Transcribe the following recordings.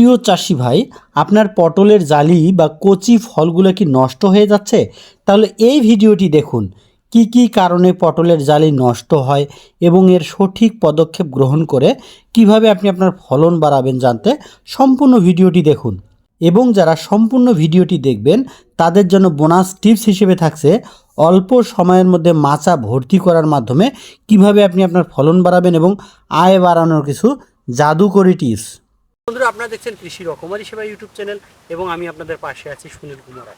প্রিয় চাষি ভাই, আপনার পটলের জালি বা কচি ফলগুলো কি নষ্ট হয়ে যাচ্ছে? তাহলে এই ভিডিওটি দেখুন। কি কি কারণে পটলের জালি নষ্ট হয় এবং এর সঠিক পদক্ষেপ গ্রহণ করে কীভাবে আপনি আপনার ফলন বাড়াবেন জানতে সম্পূর্ণ ভিডিওটি দেখুন। এবং যারা সম্পূর্ণ ভিডিওটি দেখবেন, তাদের জন্য বোনাস টিপস হিসেবে থাকছে অল্প সময়ের মধ্যে মাচা ভর্তি করার মাধ্যমে কীভাবে আপনি আপনার ফলন বাড়াবেন এবং আয় বাড়ানোর কিছু জাদুকরি টিপস। বন্ধুরা, আপনারা দেখছেন কৃষি রকমারি সেবা ইউটিউব চ্যানেল এবং আমি আপনাদের পাশে আছি সুনীল কুমার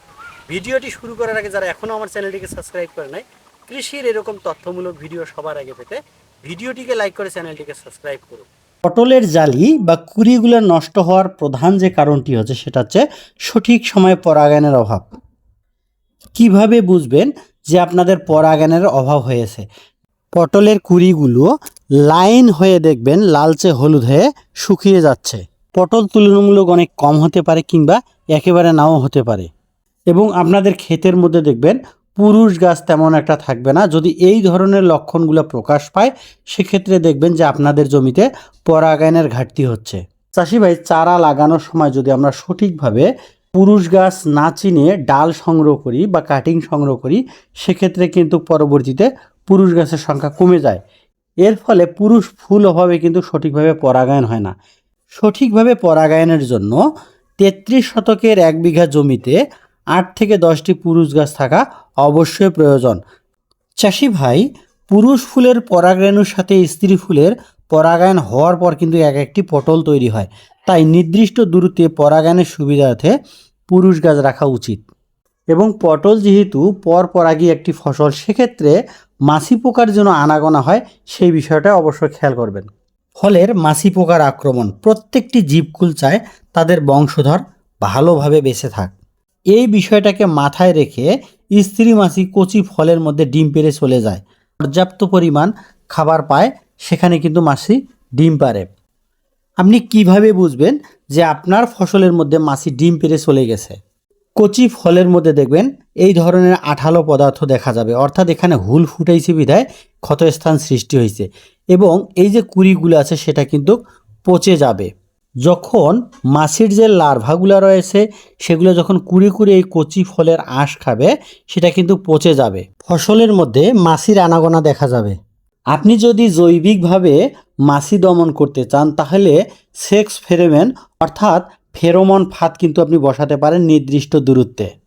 ভিডিওটি শুরু করার আগে যারা এখনও আমার চ্যানেলটিকে সাবস্ক্রাইব করে নাই, কৃষির এরকম তথ্যমূলক ভিডিও সবার আগে পেতে ভিডিওটিকে লাইক করে চ্যানেলটিকে সাবস্ক্রাইব করুন। পটলের জালি বা কুড়িগুলো নষ্ট হওয়ার প্রধান যে কারণটি হচ্ছে, সেটা হচ্ছে সঠিক সময়ে পরাগায়নের অভাব। কীভাবে বুঝবেন যে আপনাদের পরাগায়নের অভাব হয়েছে? পটলের কুড়িগুলো লাইন হয়ে দেখবেন, লালচে হলুদ হয়ে শুকিয়ে যাচ্ছে। পটল তুলনামূলক অনেক কম হতে পারে কিংবা একেবারে নাও হতে পারে। এবং আপনাদের ক্ষেতের মধ্যে দেখবেন পুরুষ গাছ তেমন একটা থাকবে না। যদি এই ধরনের লক্ষণগুলো প্রকাশ পায়, সেক্ষেত্রে দেখবেন যে আপনাদের জমিতে পরাগায়নের ঘাটতি হচ্ছে। চাষি ভাই, চারা লাগানোর সময় যদি আমরা সঠিকভাবে পুরুষ গাছ না চিনে ডাল সংগ্রহ করি বা কাটিং সংগ্রহ করি, সেক্ষেত্রে কিন্তু পরবর্তীতে পুরুষ গাছের সংখ্যা কমে যায়। এর ফলে পুরুষ ফুল অভাবে কিন্তু সঠিকভাবে পরাগায়ন হয় না। সঠিকভাবে পরাগায়নের জন্য তেত্রিশ শতকের এক বিঘা জমিতে আট থেকে দশটি পুরুষ গাছ থাকা অবশ্যই প্রয়োজন। চাষি ভাই, পুরুষ ফুলের পরাগায়নের সাথে স্ত্রী ফুলের পরাগায়ন হওয়ার পর কিন্তু এক একটি পটল তৈরি হয়। তাই নির্দিষ্ট দূরত্বে পরাগায়নের সুবিধার্থে পুরুষ গাছ রাখা উচিত। এবং পটল যেহেতু পর পরাগী একটি ফসল, সেক্ষেত্রে মাছি পোকার জন্য আনাগোনা হয়, সেই বিষয়টা অবশ্যই খেয়াল করবেন। ফলের মাছি পোকার আক্রমণ। প্রত্যেকটি জীবকুল চায় তাদের বংশধর ভালোভাবে বেঁচে থাক। এই বিষয়টাকে মাথায় রেখে স্ত্রী মাছি কচি ফলের মধ্যে ডিম পেড়ে চলে যায়। পর্যাপ্ত পরিমাণ খাবার পায়, সেখানে কিন্তু মাছি ডিম পারে। আপনি কীভাবে বুঝবেন যে আপনার ফসলের মধ্যে মাছি ডিম পেড়ে চলে গেছে? কচি ফলের মধ্যে দেখবেন এই ধরনের আঠালো পদার্থ দেখা যাবে। অর্থাৎ এখানে হুল ফুটাইছে বিধায় ক্ষতস্থান সৃষ্টি হয়েছে। এবং এই যে কুড়িগুলো আছে সেটা কিন্তু পচে যাবে। যখন মাছির যে লার্ভাগুলো রয়েছে, সেগুলো যখন কুড়ি কুড়ি এই কচি ফলের আঁশ খাবে, সেটা কিন্তু পচে যাবে। ফসলের মধ্যে মাছির আনাগোনা দেখা যাবে। আপনি যদি জৈবিকভাবে মাছি দমন করতে চান, তাহলে সেক্স ফেরোমেন অর্থাৎ ফেরোমন ফাঁদ কিন্তু আপনি বসাতে পারেন নির্দিষ্ট দূরত্বে।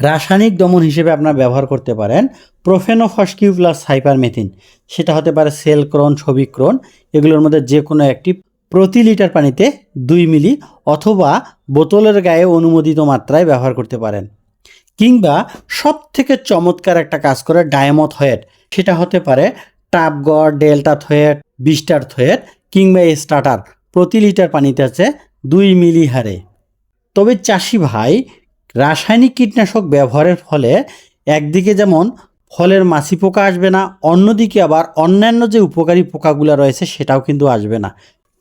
রাসায়নিক দমন হিসেবে আপনার ব্যবহার করতে পারেন প্রোফেনোফসকিউ প্লাস সাইপারমেথিন সেটা হতে পারে সেলক্রন ছবিক্রন এগুলোর মধ্যে যে কোনো একটি প্রতি লিটার পানিতে দুই মিলি অথবা বোতলের গায়ে অনুমোদিত মাত্রায় ব্যবহার করতে পারেন। কিংবা সব থেকে চমৎকার একটা কাজ করে ডায়মথ হয়েট সেটা হতে পারে টাপগড় ডেল্টা থয়েট, বিস্টার থয়েট কিংবা স্টার্টার। প্রতি লিটার পানিতে আছে দুই মিলি হারে। তবে চাষি ভাই রাসায়নিক কীটনাশক ব্যবহারের ফলে একদিকে যেমন ফলের মাছি পোকা আসবে না, অন্যদিকে আবার অন্যান্য যে উপকারী পোকাগুলো রয়েছে সেটাও কিন্তু আসবে না।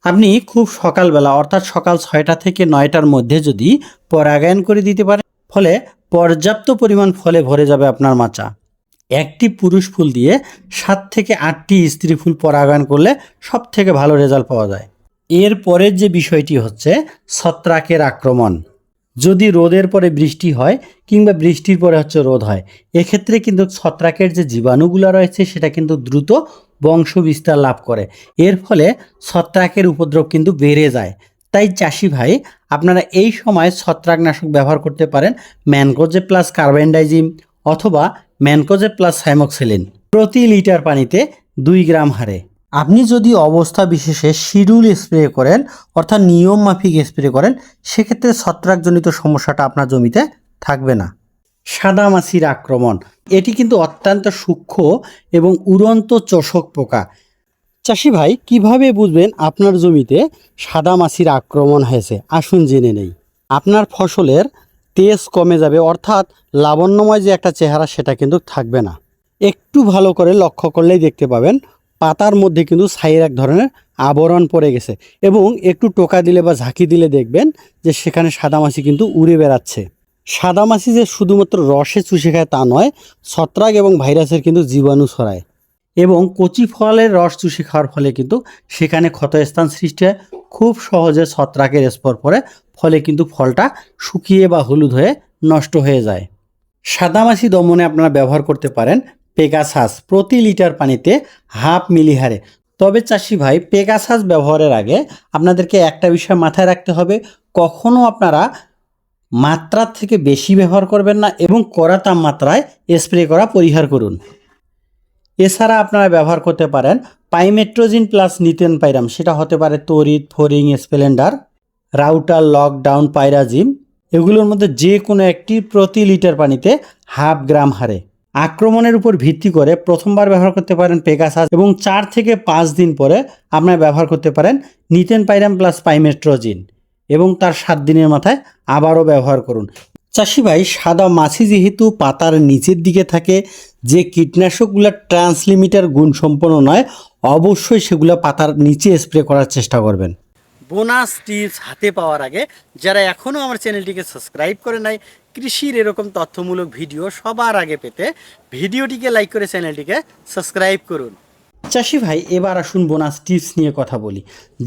আপনি খুব সকালবেলা, অর্থাৎ সকাল ছয়টা থেকে নয়টার মধ্যে যদি পরাগায়ন করে দিতে পারেন, ফলে পর্যাপ্ত পরিমাণ ফলে ভরে যাবে আপনার মাচা। একটি পুরুষ ফুল দিয়ে সাত থেকে আটটি স্ত্রী ফুল পরাগায়ন করলে সব থেকে ভালো রেজাল্ট পাওয়া যায়। এর পরের যে বিষয়টি হচ্ছে ছত্রাকের আক্রমণ। যদি রোদের পরে বৃষ্টি হয় কিংবা বৃষ্টির পরে হচ্ছে রোদ হয়, এক্ষেত্রে কিন্তু ছত্রাকের যে জীবাণুগুলো রয়েছে সেটা কিন্তু দ্রুত বংশ বিস্তার লাভ করে। এর ফলে ছত্রাকের উপদ্রব কিন্তু বেড়ে যায়। তাই চাষি ভাই, আপনারা এই সময় ছত্রাকনাশক ব্যবহার করতে পারেন ম্যানকোজে প্লাস কার্বেন্ডাইজিম অথবা ম্যানকোজে প্লাস সাইমক্সিলিন প্রতি লিটার পানিতে দুই গ্রাম হারে। আপনি যদি অবস্থা বিশেষে শিডিউল স্প্রে করেন, অর্থাৎ নিয়ম মাফিক স্প্রে করেন, সেক্ষেত্রে ছত্রাকজনিত সমস্যাটা আপনার জমিতে থাকবে না। সাদামাছির আক্রমণ, এটি কিন্তু অত্যন্ত সূক্ষ্ম এবং উড়ন্ত চোষক পোকা। চাষি ভাই, কীভাবে বুঝবেন আপনার জমিতে সাদামাছির আক্রমণ হয়েছে? আসুন জেনে নেই। আপনার ফসলের তেজ কমে যাবে, অর্থাৎ লাবণ্যময় যে একটা চেহারা, সেটা কিন্তু থাকবে না। একটু ভালো করে লক্ষ্য করলেই দেখতে পাবেন পাতার মধ্যে কিন্তু ছাইয়ের এক ধরনের আবরণ পড়ে গেছে এবং একটু টোকা দিলে বা ঝাঁকি দিলে দেখবেন যে সেখানে সাদামাছি কিন্তু উড়ে বেড়াচ্ছে। সাদামাছি যে শুধুমাত্র রসে চুষে খায় তা নয়, ছত্রাক এবং ভাইরাসের কিন্তু জীবাণু ছড়ায় এবং কচি ফলের রস চুষে খাওয়ার ফলে কিন্তু সেখানে ক্ষতস্থান সৃষ্টি হয়। খুব সহজে ছত্রাকের স্পর পড়ে, ফলে কিন্তু ফলটা শুকিয়ে বা হলুদ হয়ে নষ্ট হয়ে যায়। সাদামাছি দমনে আপনারা ব্যবহার করতে পারেন পেগাসাস প্রতি লিটার পানিতে হাফ মিলি হারে তবে চাষি ভাই, পেগাসাস ব্যবহারের আগে আপনাদেরকে একটা বিষয় মাথায় রাখতে হবে। কখনও আপনারা মাত্রার থেকে বেশি ব্যবহার করবেন না এবং কড়া তাপমাত্রায় স্প্রে করা পরিহার করুন। এছাড়া আপনারা ব্যবহার করতে পারেন পাইমেট্রোজিন প্লাস নিতেন পাইরাম, সেটা হতে পারে তরিত ফোরিং, স্প্লেন্ডার, রাউটার, লকডাউন, পাইরাজিম, এগুলোর মধ্যে যে কোনো একটি প্রতি লিটার পানিতে হাফ গ্রাম হারে। আক্রমণের উপর ভিত্তি করে প্রথমবার ব্যবহার করতে পারেন পেগাসাস এবং চার থেকে পাঁচ দিন পরে আপনারা ব্যবহার করতে পারেন নিতেন পাইরাম প্লাস পাইমেট্রোজিন এবং তার সাত দিনের মাথায় আবারও ব্যবহার করুন। চাষি ভাই, সাদা মাছি যেহেতু পাতার নিচের দিকে থাকে, যে কীটনাশকগুলো ট্রান্সলিমিটার গুণ সম্পন্ন নয়, অবশ্যই সেগুলো পাতার নিচে স্প্রে করার চেষ্টা করবেন। বোনাস টিপস হাতে পাওয়ার আগে, যারা এখনও আমার চ্যানেলটিকে সাবস্ক্রাইব করে নাই কৃষির এরকম তথ্যমূলক ভিডিও সবার আগে পেতে ভিডিওটিকে লাইক করে চ্যানেলটিকে সাবস্ক্রাইব করুন। চাষি ভাই, এবার আসুন বোনাস টিপস নিয়ে কথা বলি।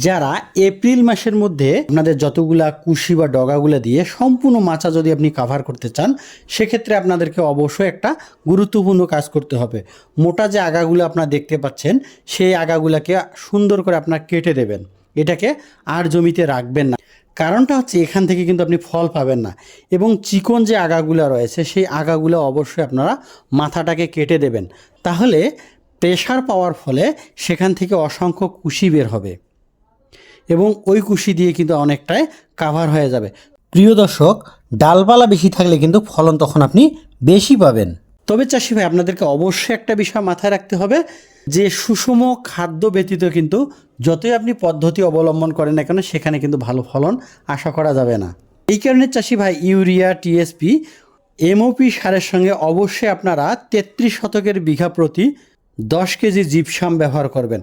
যারা এপ্রিল মাসের মধ্যে আপনাদের যতগুলা কুশি বা ডগাগুলো দিয়ে সম্পূর্ণ মাচা যদি আপনি কাভার করতে চান, সেক্ষেত্রে আপনাদেরকে অবশ্যই একটা গুরুত্বপূর্ণ কাজ করতে হবে। মোটা যে আগাগুলো আপনারা দেখতে পাচ্ছেন, সেই আগাগুলোকে সুন্দর করে আপনার কেটে দেবেন। এটাকে আর জমিতে রাখবেন না। কারণটা হচ্ছে এখান থেকে কিন্তু আপনি ফল পাবেন না। এবং চিকন যে আগাগুলো রয়েছে, সেই আগাগুলো অবশ্যই আপনারা মাথাটাকে কেটে দেবেন। তাহলে প্রেশার পাওয়ার ফলে সেখান থেকে অসংখ্য কুশি বের হবে। এবং ওই কুশি দিয়ে কিন্তু অনেকটাই কাভার হয়ে যাবে। প্রিয় দর্শক, ডালপালা বেশি থাকলে কিন্তু ফলন তখন আপনি বেশি পাবেন। তবে চাষি ভাই, আপনাদেরকে অবশ্যই একটা বিষয় মাথায় রাখতে হবে। যে সুষম খাদ্য ব্যতীত কিন্তু যতই আপনি পদ্ধতি অবলম্বন করেন না কেন, সেখানে কিন্তু ভালো ফলন আশা করা যাবে না। এই কারণে চাষি ভাই, ইউরিয়া টিএসপি এমওপি সারের সঙ্গে অবশ্যই আপনারা তেত্রিশ শতকের বিঘা প্রতি দশ কেজি জিপসাম ব্যবহার করবেন।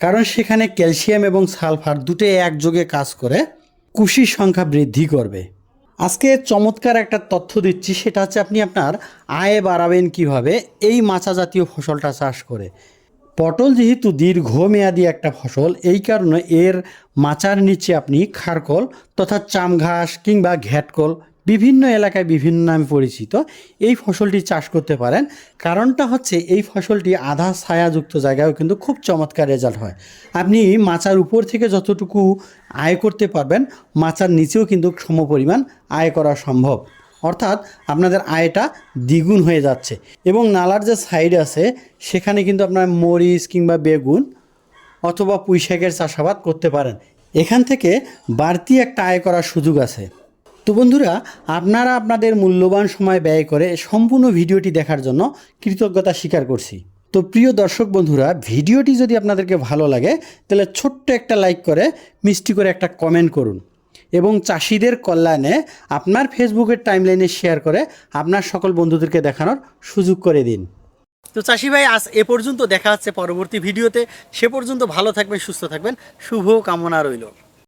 কারণ সেখানে ক্যালসিয়াম এবং সালফার দুটোই একযোগে কাজ করে কুশির সংখ্যা বৃদ্ধি করবে। আজকে চমৎকার একটা তথ্য দিচ্ছি, সেটা হচ্ছে আপনি আপনার আয় বাড়াবেন কীভাবে, এই মাচা জাতীয় ফসলটা চাষ করে। পটল যেহেতু দীর্ঘমেয়াদী একটা ফসল, এই কারণে এর মাচার নিচে আপনি খারকল তথা চাম ঘাস কিংবা ঘ্যাটকল বিভিন্ন এলাকায় বিভিন্ন নামে পরিচিত এই ফসলটি চাষ করতে পারেন। কারণটা হচ্ছে এই ফসলটি আধা ছায়াযুক্ত জায়গায়ও কিন্তু খুব চমৎকার রেজাল্ট হয়। আপনি মাচার উপর থেকে যতটুকু আয় করতে পারবেন, মাচার নিচেও কিন্তু সমপরিমাণ আয় করা সম্ভব। অর্থাৎ আপনাদের আয়টা দ্বিগুণ হয়ে যাচ্ছে। এবং নালার যে সাইড আছে, সেখানে কিন্তু আপনার মরিচ কিংবা বেগুন অথবা পুঁইশাকের চাষাবাদ করতে পারেন। এখান থেকে বাড়তি একটা আয় করার সুযোগ আছে। তো বন্ধুরা, আপনারা আপনাদের মূল্যবান সময় ব্যয় করে সম্পূর্ণ ভিডিওটি দেখার জন্য কৃতজ্ঞতা স্বীকার করছি। তো প্রিয় দর্শক বন্ধুরা, ভিডিওটি যদি আপনাদেরকে ভালো লাগে, তাহলে ছোট্ট একটা লাইক করে, মিষ্টি করে একটা কমেন্ট করুন। এবং চাষিদের কল্যাণে আপনার ফেসবুকের টাইমলাইনে শেয়ার করে আপনার সকল বন্ধুদেরকে দেখানোর সুযোগ করে দিন। তো চাষি ভাই, আজ এ পর্যন্ত দেখা হচ্ছে পরবর্তী ভিডিওতে। সে পর্যন্ত ভালো থাকবেন, সুস্থ থাকবেন। শুভ কামনা রইল।